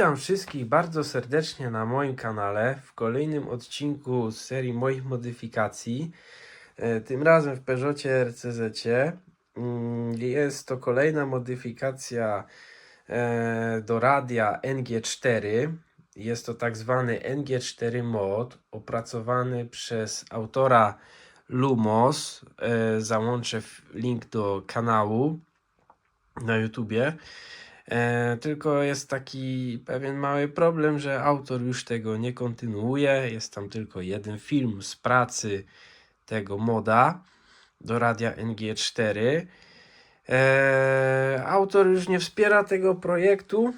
Witam wszystkich bardzo serdecznie na moim kanale w kolejnym odcinku z serii moich modyfikacji. E, Tym razem w Peugeotie RCZ. Mm, Jest to kolejna modyfikacja e, do radia NG4. Jest to tak zwany NG4 mod opracowany przez autora Lumos. E, Załączę link do kanału na YouTubie. E, tylko jest taki pewien mały problem, że autor już tego nie kontynuuje. Jest tam tylko jeden film z pracy tego moda do radia NG4. E, autor już nie wspiera tego projektu,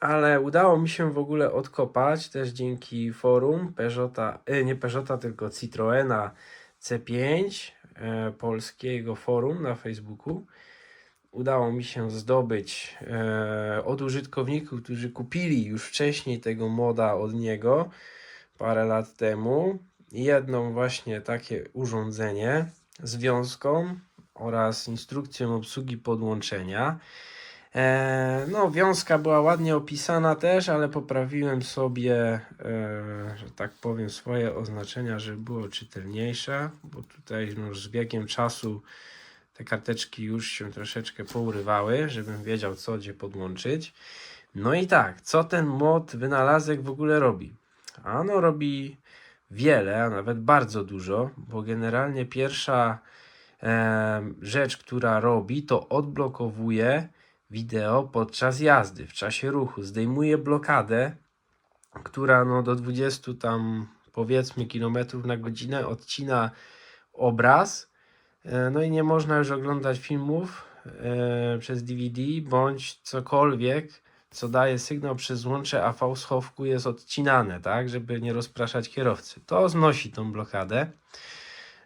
ale udało mi się w ogóle odkopać też dzięki forum Peugeota, e, nie Peugeota, tylko Citroena C5 e, polskiego forum na Facebooku udało mi się zdobyć e, od użytkowników, którzy kupili już wcześniej tego moda od niego parę lat temu. Jedną właśnie takie urządzenie z wiązką oraz instrukcją obsługi podłączenia. E, no, wiązka była ładnie opisana też, ale poprawiłem sobie, e, że tak powiem, swoje oznaczenia, żeby było czytelniejsze, bo tutaj no, z biegiem czasu te karteczki już się troszeczkę pourywały, żebym wiedział co gdzie podłączyć. No i tak, co ten mod wynalazek w ogóle robi? Ano robi wiele, a nawet bardzo dużo, bo generalnie pierwsza em, rzecz, która robi, to odblokowuje wideo podczas jazdy, w czasie ruchu. Zdejmuje blokadę, która no do 20 tam powiedzmy kilometrów na godzinę odcina obraz E, No i nie można już oglądać filmów e, przez DVD bądź cokolwiek, co daje sygnał przez łącze AV schowku jest odcinane, tak, żeby nie rozpraszać kierowcy. To znosi tą blokadę.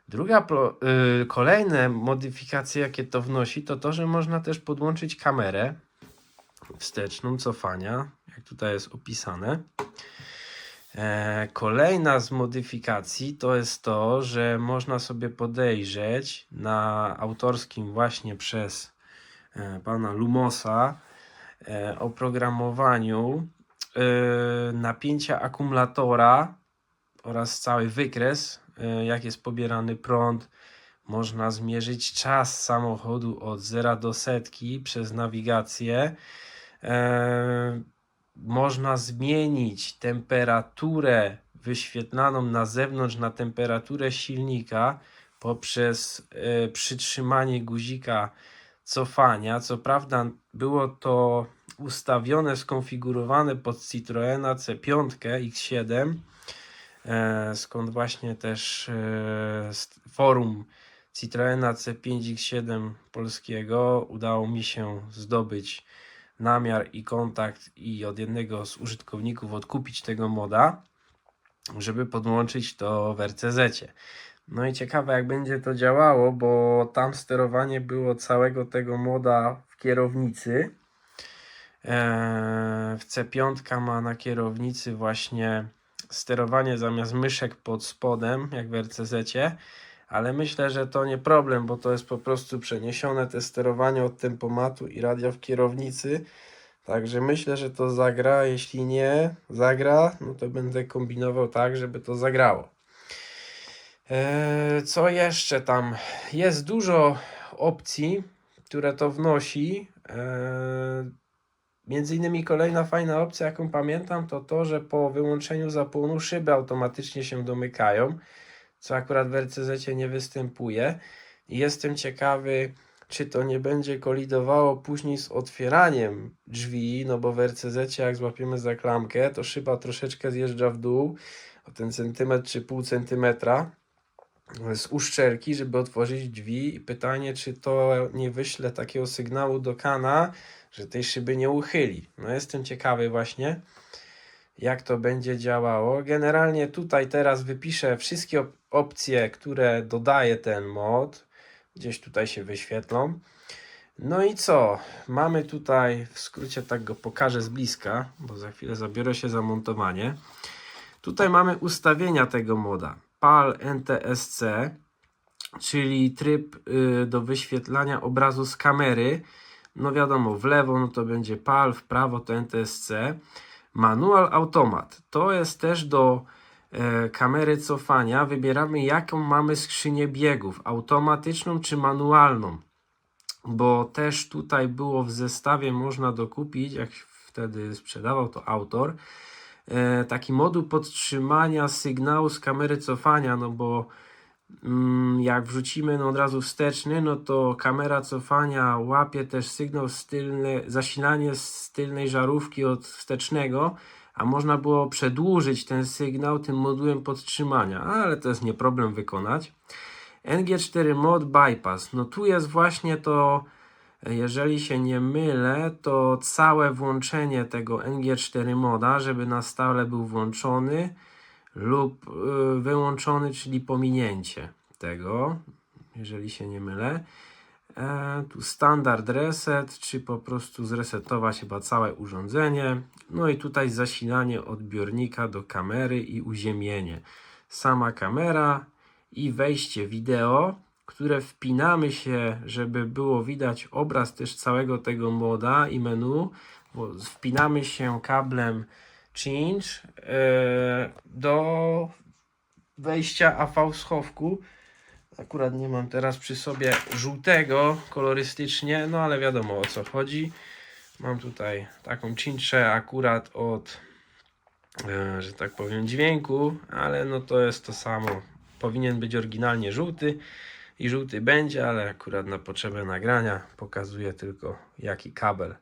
Druga, y, kolejne modyfikacje, jakie to wnosi, to to, że można też podłączyć kamerę wsteczną cofania, jak tutaj jest opisane. E, Kolejna z modyfikacji to jest to, że można sobie podejrzeć na autorskim właśnie przez e, pana Lumosa e, oprogramowaniu napięcia akumulatora oraz cały wykres, jak jest pobierany prąd. Można zmierzyć czas samochodu od zera do setki przez nawigację. Można zmienić temperaturę wyświetlaną na zewnątrz na temperaturę silnika poprzez e, przytrzymanie guzika cofania. Co prawda było to ustawione, skonfigurowane pod Citroena C5 X7, e, skąd właśnie też z forum Citroena C5 X7 polskiego udało mi się zdobyć namiar i kontakt i od jednego z użytkowników odkupić tego moda, żeby podłączyć to w RCZ. No i ciekawe jak będzie to działało, bo tam sterowanie było całego tego moda w kierownicy. Eee, w C5 ma na kierownicy właśnie sterowanie zamiast myszek pod spodem, jak w RCZ, ale myślę, że to nie problem, bo to jest po prostu przeniesione te sterowanie od tempomatu i radia w kierownicy. Także myślę, że to zagra. Jeśli nie zagra, no to będę kombinował tak, żeby to zagrało. Eee, co jeszcze tam? Jest dużo opcji, które to wnosi. Eee, między innymi kolejna fajna opcja, jaką pamiętam, to to, że po wyłączeniu zapłonu szyby automatycznie się domykają, co akurat w RCZ nie występuje. I jestem ciekawy, czy to nie będzie kolidowało później z otwieraniem drzwi, no bo w RCZ jak złapiemy za klamkę, to szyba troszeczkę zjeżdża w dół o ten centymetr czy pół centymetra z uszczelki, żeby otworzyć drzwi i pytanie, czy to nie wyśle takiego sygnału do kana, że tej szyby nie uchyli. No jestem ciekawy właśnie, jak to będzie działało. Generalnie tutaj teraz wypiszę wszystkie opcje, które dodaje ten mod. Gdzieś tutaj się wyświetlą. No i co? Mamy tutaj, w skrócie tak go pokażę z bliska, bo za chwilę zabiorę się za montowanie. Tutaj mamy ustawienia tego moda. PAL NTSC, czyli tryb y, do wyświetlania obrazu z kamery. No wiadomo, w lewo no to będzie PAL, w prawo to NTSC. Manual Automat. To jest też do kamery cofania. Wybieramy jaką mamy skrzynię biegów. Automatyczną czy manualną. Bo też tutaj było w zestawie można dokupić, jak wtedy sprzedawał to autor, e, taki moduł podtrzymania sygnału z kamery cofania, no bo mm, jak wrzucimy no od razu wsteczny, no to kamera cofania łapie też sygnał z tylne, zasilanie z tylnej żarówki od wstecznego, a można było przedłużyć ten sygnał tym modułem podtrzymania, ale to jest nie problem wykonać. NG4 Mod Bypass, no tu jest właśnie to, jeżeli się nie mylę, to całe włączenie tego NG4 moda, żeby na stałe był włączony lub y, wyłączony, czyli pominięcie tego, jeżeli się nie mylę. E, tu standard reset, czy po prostu zresetować chyba całe urządzenie. No i tutaj zasilanie odbiornika do kamery i uziemienie. Sama kamera i wejście wideo, które wpinamy się, żeby było widać obraz też całego tego moda i menu, bo wpinamy się kablem Change e, do wejścia AV schowku. Akurat nie mam teraz przy sobie żółtego kolorystycznie, no ale wiadomo o co chodzi. Mam tutaj taką cinczę akurat od, e, że tak powiem, dźwięku, ale no to jest to samo. Powinien być oryginalnie żółty i żółty będzie, ale akurat na potrzebę nagrania pokazuję tylko jaki kabel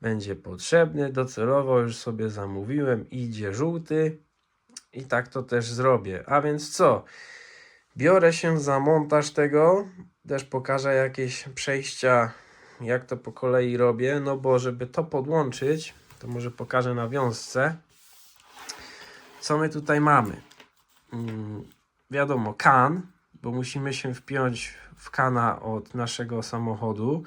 będzie potrzebny. Docelowo już sobie zamówiłem, idzie żółty i tak to też zrobię. A więc co? Biorę się za montaż tego, też pokażę jakieś przejścia, jak to po kolei robię, no bo żeby to podłączyć, to może pokażę na wiązce, co my tutaj mamy. Mm, wiadomo, kan, bo musimy się wpiąć w kana od naszego samochodu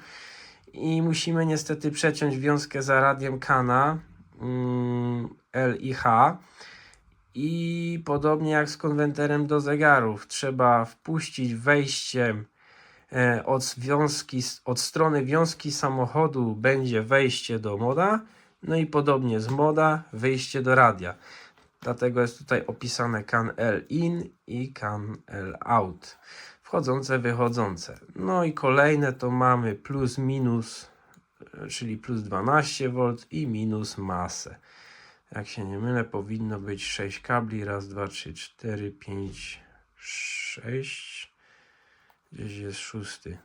i musimy niestety przeciąć wiązkę za radiem kana mm, L i H. I podobnie jak z konwenterem do zegarów, trzeba wpuścić wejściem e, od, wiązki, od strony wiązki samochodu będzie wejście do moda, no i podobnie z moda wyjście do radia. Dlatego jest tutaj opisane CAN L in i CAN L out. Wchodzące, wychodzące. No i kolejne to mamy plus minus, e, czyli plus 12 V i minus masę. Jak się nie mylę, powinno być 6 kabli. Raz, dwa, trzy, cztery, pięć, sześć. Gdzieś jest szósty.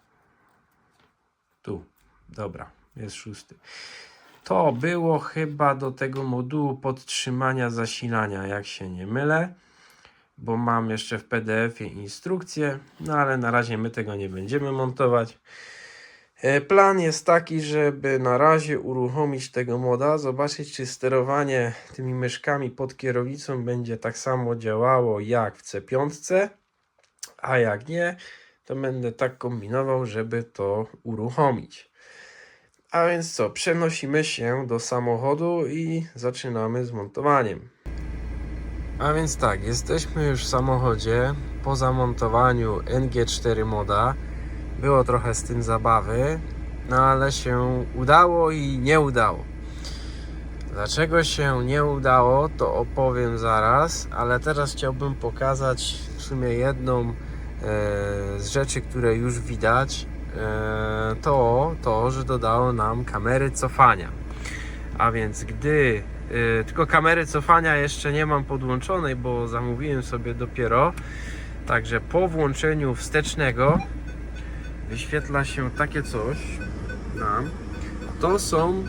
Tu. Dobra, jest szósty. To było chyba do tego modułu podtrzymania zasilania, jak się nie mylę, bo mam jeszcze w PDF-ie instrukcję, no ale na razie my tego nie będziemy montować. E, Plan jest taki, żeby na razie uruchomić tego moda, zobaczyć czy sterowanie tymi myszkami pod kierownicą będzie tak samo działało jak w C5, a jak nie, to będę tak kombinował, żeby to uruchomić. A więc co, przenosimy się do samochodu i zaczynamy z montowaniem. A więc tak, jesteśmy już w samochodzie po zamontowaniu NG4 moda. Było trochę z tym zabawy, no ale się udało i nie udało. Dlaczego się nie udało, to opowiem zaraz, ale teraz chciałbym pokazać w sumie jedną e, z rzeczy, które już widać. E, to, to, że dodało nam kamery cofania. A więc gdy e, tylko kamery cofania jeszcze nie mam podłączonej, bo zamówiłem sobie dopiero. Także po włączeniu wstecznego wyświetla się takie coś nam. To są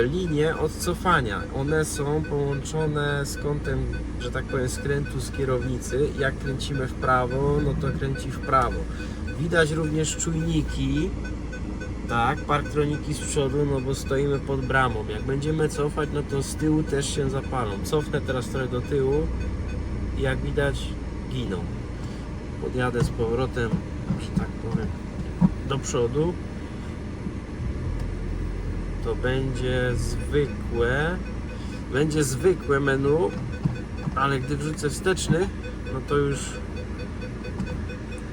e, linie odcofania. One są połączone z kątem, że tak powiem, skrętu z kierownicy. Jak kręcimy w prawo, no to kręci w prawo. Widać również czujniki, tak, parktroniki z przodu, no bo stoimy pod bramą. Jak będziemy cofać, no to z tyłu też się zapalą. Cofnę teraz trochę do tyłu i jak widać giną. Podjadę z powrotem, że tak powiem, do przodu. To będzie zwykłe, będzie zwykłe menu, ale gdy wrzucę wsteczny, no to już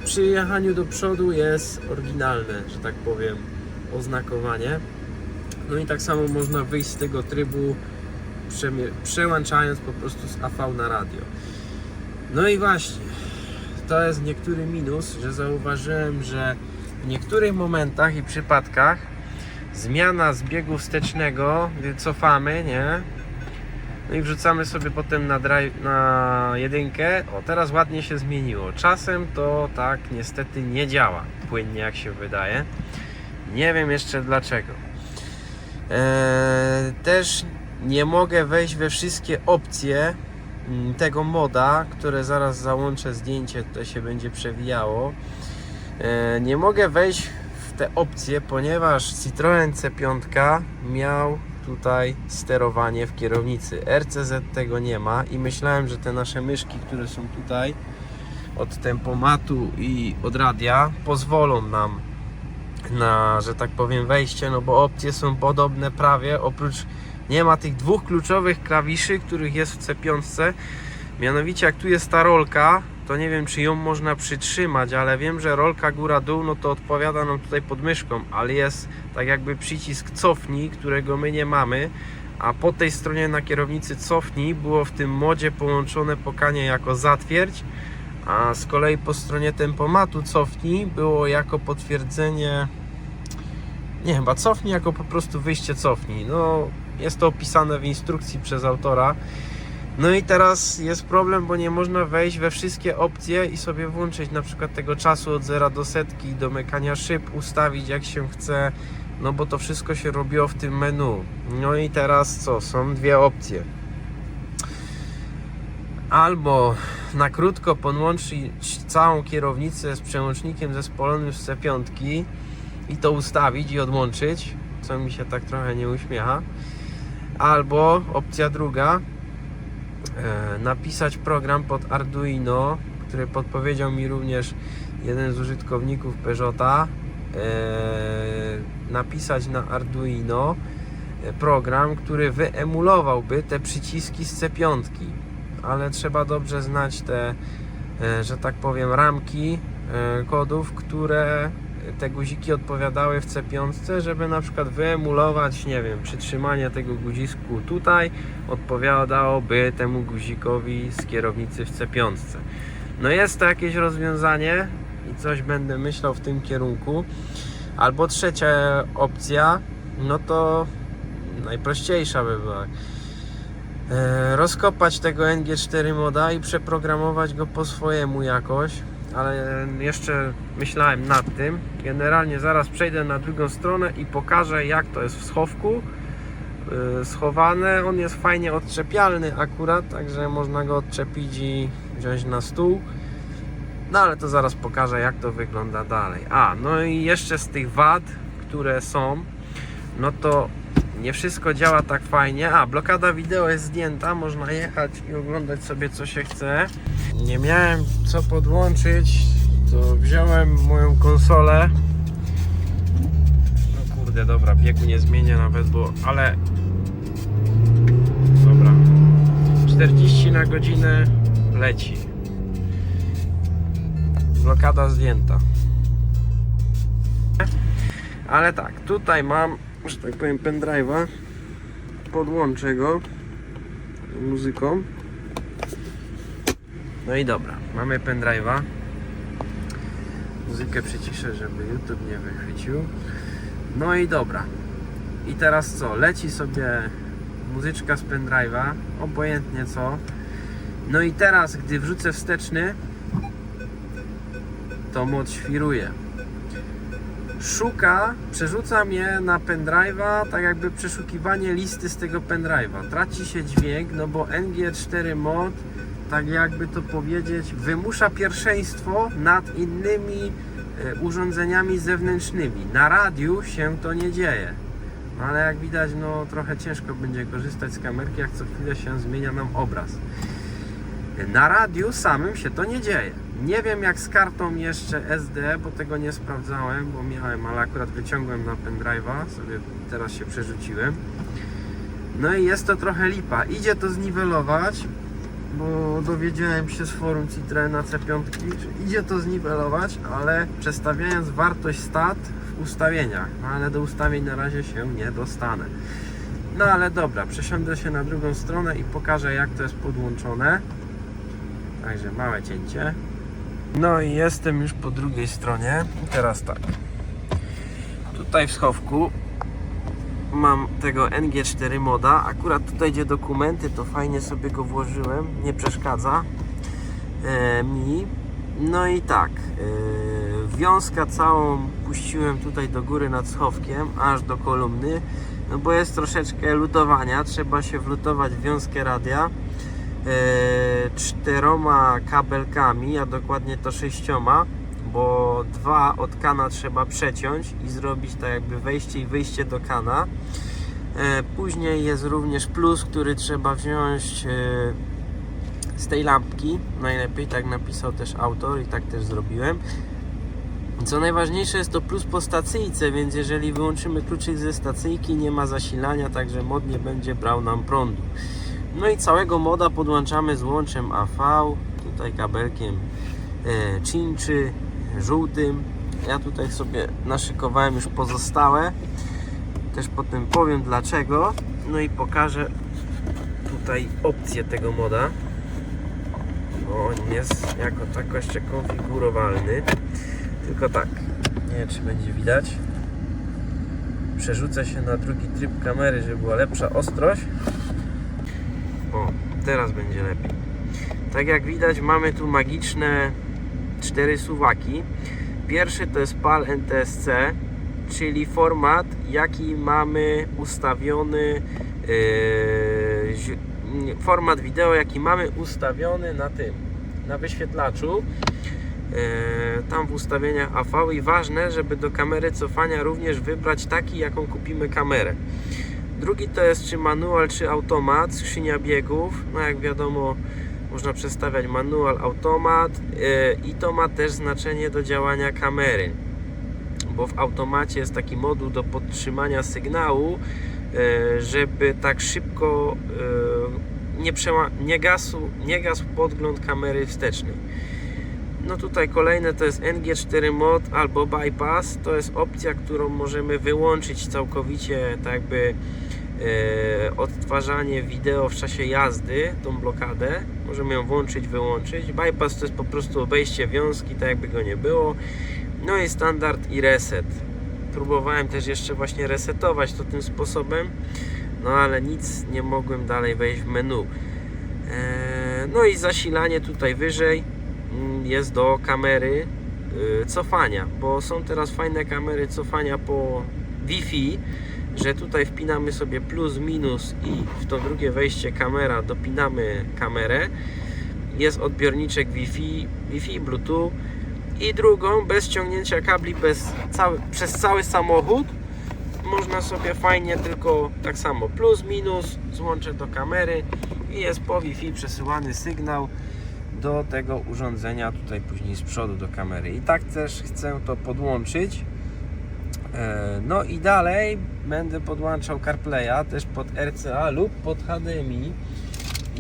przy jechaniu do przodu jest oryginalne, że tak powiem, oznakowanie. No i tak samo można wyjść z tego trybu przełączając po prostu z AV na radio. No i właśnie, to jest niektóry minus, że zauważyłem, że w niektórych momentach i przypadkach zmiana z biegu wstecznego, cofamy, nie? No i wrzucamy sobie potem na, drive, na jedynkę. O, teraz ładnie się zmieniło. Czasem to tak niestety nie działa płynnie, jak się wydaje. Nie wiem jeszcze dlaczego. Eee, też nie mogę wejść we wszystkie opcje mm, tego moda, które zaraz załączę zdjęcie, to się będzie przewijało. Eee, nie mogę wejść w te opcje, ponieważ Citroen C5 miał tutaj sterowanie w kierownicy. RCZ tego nie ma i myślałem, że te nasze myszki, które są tutaj od tempomatu i od radia pozwolą nam na, że tak powiem, wejście, no bo opcje są podobne prawie, oprócz nie ma tych dwóch kluczowych klawiszy, których jest w C5. Mianowicie jak tu jest ta rolka, to nie wiem czy ją można przytrzymać, ale wiem, że rolka góra-dół, no to odpowiada nam tutaj pod myszką, ale jest tak jakby przycisk cofnij, którego my nie mamy, a po tej stronie na kierownicy cofnij było w tym modzie połączone pokanie jako zatwierdź, a z kolei po stronie tempomatu cofnij było jako potwierdzenie nie chyba cofnij jako po prostu wyjście cofnij. No jest to opisane w instrukcji przez autora. No i teraz jest problem, bo nie można wejść we wszystkie opcje i sobie włączyć na przykład tego czasu od 0 do setki, domykania szyb, ustawić jak się chce, no bo to wszystko się robiło w tym menu. No i teraz co? Są dwie opcje. Albo na krótko podłączyć całą kierownicę z przełącznikiem zespolonym z C5 i to ustawić i odłączyć, co mi się tak trochę nie uśmiecha. Albo opcja druga, napisać program pod Arduino, który podpowiedział mi również jeden z użytkowników Peugeota. E, napisać na Arduino e, program, który wyemulowałby te przyciski z C5, ale trzeba dobrze znać te, e, że tak powiem, ramki e, kodów, które te guziki odpowiadały w C5, żeby na przykład wyemulować, nie wiem, przytrzymanie tego guziku tutaj odpowiadałoby temu guzikowi z kierownicy w C5. No jest to jakieś rozwiązanie i coś będę myślał w tym kierunku. Albo trzecia opcja, no to najprościejsza by była. E, rozkopać tego NG4 moda i przeprogramować go po swojemu jakoś ale jeszcze myślałem nad tym. Generalnie zaraz przejdę na drugą stronę i pokażę jak to jest w schowku yy, schowane. On jest fajnie odczepialny akurat, także można go odczepić i wziąć na stół. No ale to zaraz pokażę jak to wygląda dalej. A, no i jeszcze z tych wad, które są, no to nie wszystko działa tak fajnie. A, blokada wideo jest zdjęta, można jechać i oglądać sobie co się chce. Nie miałem co podłączyć, to wziąłem moją konsolę. No kurde, dobra, biegu nie zmienię nawet, bo ale dobra. 40 na godzinę leci. Blokada zdjęta. Ale tak, tutaj mam, że tak powiem, pendrive'a. Podłączę go muzyką. No i dobra, mamy pendrive'a. Muzykę przyciszę, żeby YouTube nie wychwycił. No i dobra. I teraz co? Leci sobie muzyczka z pendrive'a, obojętnie co. No i teraz, gdy wrzucę wsteczny, to mod świruje. Szuka, przerzuca mnie na pendrive'a, tak jakby przeszukiwanie listy z tego pendrive'a. Traci się dźwięk, no bo NG4 mod tak jakby to powiedzieć, wymusza pierwszeństwo nad innymi e, urządzeniami zewnętrznymi. Na radiu się to nie dzieje. No ale jak widać, no trochę ciężko będzie korzystać z kamerki, jak co chwilę się zmienia nam obraz. Na radiu samym się to nie dzieje. Nie wiem jak z kartą jeszcze SD, bo tego nie sprawdzałem, bo miałem, ale akurat wyciągłem na pendrive'a, sobie teraz się przerzuciłem. No i jest to trochę lipa. Idzie to zniwelować, bo dowiedziałem się z forum Citroena C5, że idzie to zniwelować, ale przestawiając wartość stat w ustawieniach, no ale do ustawień na razie się nie dostanę. No ale dobra, przesiądę się na drugą stronę i pokażę jak to jest podłączone. Także małe cięcie. No i jestem już po drugiej stronie. Teraz tak. Tutaj w schowku mam tego NG4 moda. Akurat tutaj gdzie dokumenty, to fajnie sobie go włożyłem. Nie przeszkadza e, mi. No i tak. E, wiązkę całą puściłem tutaj do góry nad schowkiem, aż do kolumny. No bo jest troszeczkę lutowania. Trzeba się wlutować w wiązkę radia czteroma kabelkami, a dokładnie to sześcioma, bo dwa od kana trzeba przeciąć i zrobić tak jakby wejście i wyjście do kana. E, Później jest również plus, który trzeba wziąć e, z tej lampki. Najlepiej tak napisał też autor i tak też zrobiłem. Co najważniejsze jest to plus po stacyjce, więc jeżeli wyłączymy kluczyk ze stacyjki, nie ma zasilania, także mod nie będzie brał nam prądu. No i całego moda podłączamy z łączem AV, tutaj kabelkiem e, cinczy, żółtym. Ja tutaj sobie naszykowałem już pozostałe. Też potem powiem dlaczego. No i pokażę tutaj opcję tego moda. Bo on jest jako tako jeszcze konfigurowalny. Tylko tak, nie wiem czy będzie widać. Przerzucę się na drugi tryb kamery, żeby była lepsza ostrość. Teraz będzie lepiej. Tak jak widać, mamy tu magiczne cztery suwaki. Pierwszy to jest PAL NTSC, czyli format, jaki mamy ustawiony. Yy, format wideo, jaki mamy ustawiony na tym, na wyświetlaczu. E, tam w ustawieniach AV i ważne, żeby do kamery cofania również wybrać taki, jaką kupimy kamerę. Drugi to jest czy manual, czy automat, skrzynia biegów. No jak wiadomo, można przestawiać manual, automat e, i to ma też znaczenie do działania kamery, bo w automacie jest taki moduł do podtrzymania sygnału, e, żeby tak szybko e, nie, nie, gasł, nie gasł podgląd kamery wstecznej. No tutaj kolejne to jest NG4 mod albo bypass. To jest opcja, którą możemy wyłączyć całkowicie, tak e, odtwarzanie wideo w czasie jazdy, tą blokadę. Możemy ją włączyć, wyłączyć. Bypass to jest po prostu obejście wiązki, tak jakby go nie było. No i standard i reset. Próbowałem też jeszcze właśnie resetować to tym sposobem, no ale nic nie mogłem dalej wejść w menu. E, no i zasilanie tutaj wyżej mm, jest do kamery y, cofania, bo są teraz fajne kamery cofania po Wi-Fi, że tutaj wpinamy sobie plus, minus i w to drugie wejście kamera dopinamy kamerę. Jest odbiorniczek Wi-Fi, Wi-Fi, Bluetooth i drugą bez ciągnięcia kabli bez cały, przez cały samochód można sobie fajnie tylko tak samo plus, minus złączę do kamery i jest po Wi-Fi przesyłany sygnał do tego urządzenia tutaj później z przodu do kamery i tak też chcę to podłączyć no i dalej będę podłączał CarPlaya też pod RCA lub pod HDMI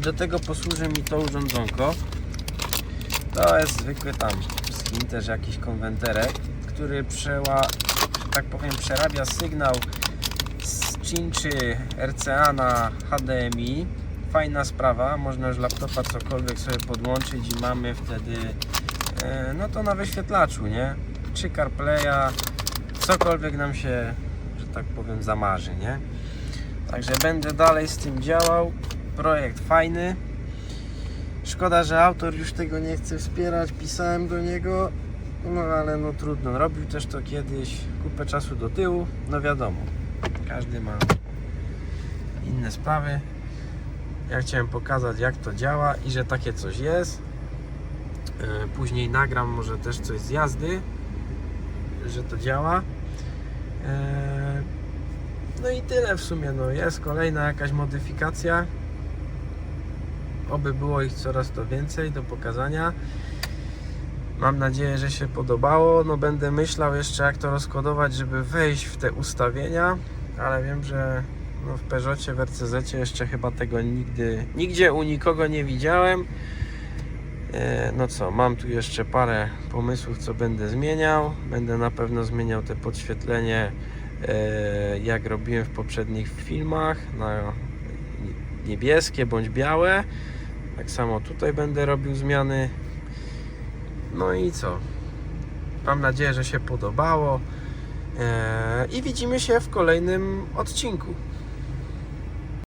do tego posłuży mi to urządzonko. To jest zwykły tam Chin też jakiś konwenterek który przeła, tak powiem przerabia sygnał z cinczy RCA na HDMI fajna sprawa, można już laptopa cokolwiek sobie podłączyć i mamy wtedy e, no to na wyświetlaczu, nie? Czy CarPlaya, cokolwiek nam się, że tak powiem, zamarzy, nie? Także będę dalej z tym działał. Projekt fajny. Szkoda, że autor już tego nie chce wspierać. Pisałem do niego, no ale no trudno. Robił też to kiedyś, kupę czasu do tyłu. No wiadomo, każdy ma inne sprawy. Ja chciałem pokazać, jak to działa i że takie coś jest. E, Później nagram może też coś z jazdy, że to działa. E, No i tyle w sumie. No jest kolejna jakaś modyfikacja. Oby było ich coraz to więcej do pokazania. Mam nadzieję, że się podobało. No będę myślał jeszcze jak to rozkodować, żeby wejść w te ustawienia, ale wiem, że no w Peugeotie, w RCZ jeszcze chyba tego nigdy, nigdzie u nikogo nie widziałem. E, No co, mam tu jeszcze parę pomysłów, co będę zmieniał. Będę na pewno zmieniał te podświetlenie e, jak robiłem w poprzednich filmach, na niebieskie bądź białe. Tak samo tutaj będę robił zmiany. No i co? Mam nadzieję, że się podobało. E, I widzimy się w kolejnym odcinku.